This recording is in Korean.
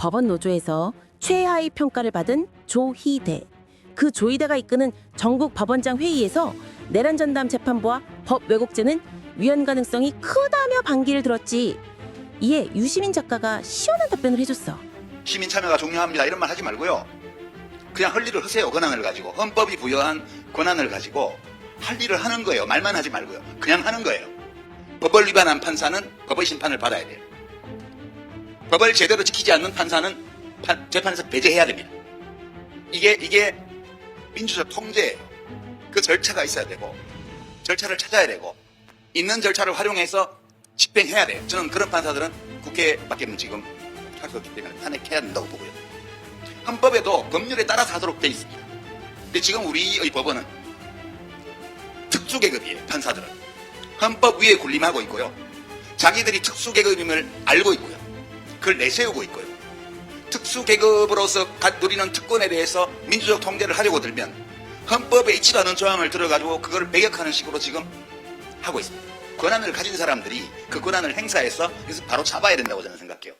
법원 노조에서 최하위 평가를 받은 조희대. 그 조희대가 이끄는 전국 법원장 회의에서 내란 전담 재판부와 법 왜곡죄는 위헌 가능성이 크다며 반기를 들었지. 이에 유시민 작가가 시원한 답변을 해줬어. 시민 참여가 중요합니다. 이런 말 하지 말고요. 그냥 할 일을 하세요. 권한을 가지고. 헌법이 부여한 권한을 가지고 할 일을 하는 거예요. 말만 하지 말고요. 그냥 하는 거예요. 법을 위반한 판사는 법의 심판을 받아야 돼요. 법을 제대로 지키지 않는 판사는 판- 재판에서 배제해야 됩니다. 이게, 이게 민주적 통제예요. 그 절차가 있어야 되고, 절차를 찾아야 되고, 있는 절차를 활용해서 집행해야 돼요. 저는 그런 판사들은 국회밖에 지금 할 수 없기 때문에 탄핵해야 된다고 보고요. 헌법에도 법률에 따라서 하도록 돼 있습니다. 근데 지금 우리의 법원은 특수계급이에요, 판사들은. 헌법 위에 군림하고 있고요. 자기들이 특수계급임을 알고 있고요. 그걸 내세우고 있고요. 특수계급으로서 가- 누리는 특권에 대해서 민주적 통제를 하려고 들면 헌법에 있지도 않은 조항을 들어가지고 그걸 배격하는 식으로 지금 하고 있습니다. 권한을 가진 사람들이 그 권한을 행사해서 그래서 바로 잡아야 된다고 저는 생각해요.